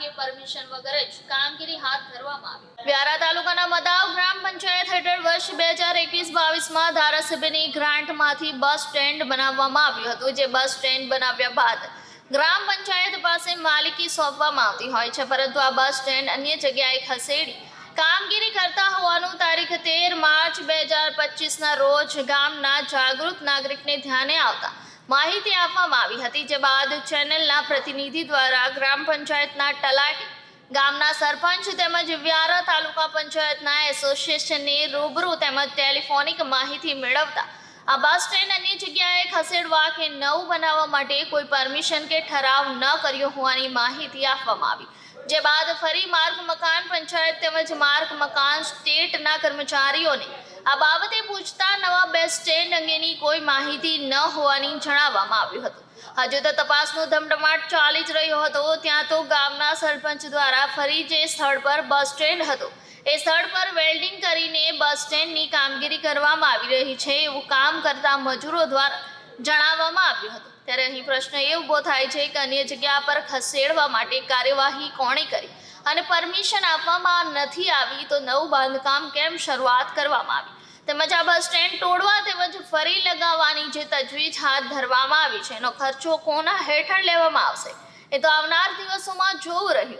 કે પરમિશન વગર જ કામગીરી હાથ ધરવામાં આવી. વ્યારા તાલુકાના મદાવ ગ્રામ પંચાયત હેઠળ વર્ષ બે હજાર એકવીસ બાવીસમાં ધારાસભ્યની ગ્રાન્ટમાંથી બસ સ્ટેન્ડ બનાવવામાં આવ્યું હતું, જે બસ સ્ટેન્ડ બનાવ્યા બાદ ગ્રામ પંચાયત પાસે માલિકી સોંપવામાં આવતી હોય છે. પરંતુ આ બસ સ્ટેન્ડ અન્ય જગ્યાએ ખસેડી કામગીરી કરતા હોવાનું તારીખ તેર માર્ચ બે હજાર પચીસના રોજ ગામના જાગૃત નાગરિકને ધ્યાને આવતા માહિતી આપવામાં આવી હતી, જે બાદ ચેનલના પ્રતિનિધિ દ્વારા ગ્રામ પંચાયતના તલાટી, ગામના સરપંચ તેમજ વ્યારા તાલુકા પંચાયતના એસોસિએશનને રૂબરૂ તેમજ ટેલિફોનિક માહિતી મેળવતા આ બસ સ્ટેન્ડ અન્ય જગ્યાએ ખસેડવા કે નવું બનાવવા માટે કોઈ પરમિશન કે ઠરાવ ન કર્યો હોવાની માહિતી આપવામાં આવી. જે બાદ ફરી માર્ગ મકાન પંચાયત તેમજ માર્ગ મકાન સ્ટેટના કર્મચારીઓને આ બાબતે પૂછતા અંગેની કોઈ માહિતી ન હોવાની જણાવવામાં આવ્યું હતું. હજુ તો તપાસનો ધમધમાટ ચાલી જ રહ્યો હતો. ત્યાં તો ગામના સરપંચ દ્વારા ફરી જે સ્થળ પર બસ સ્ટેન્ડ હતો. એ સ્થળ પર વેલ્ડિંગ કરીને બસ સ્ટેન્ડની કામગીરી કરવામાં આવી રહી છે એવું કામ કરતા મજૂરો દ્વારા જણાવવામાં આવ્યું હતું. ત્યારે અહીં પ્રશ્ન એ ઊભો થાય છે કે અન્ય જગ્યા પર ખસેડવા માટે કાર્યવાહી કોણે કરી? અને પરમિશન આપવામાં નથી આવી તો નવું બાંધકામ કેમ શરૂઆત કરવામાં આવી? તેમજ આ બસ સ્ટેન્ડ તોડવા તેમજ ફરી લગાવવાની જે તજવીજ હાથ ધરવામાં આવી છે, એનો ખર્ચો કોના હેઠળ લેવામાં આવશે, એ તો આવનાર દિવસોમાં જોવું રહ્યું.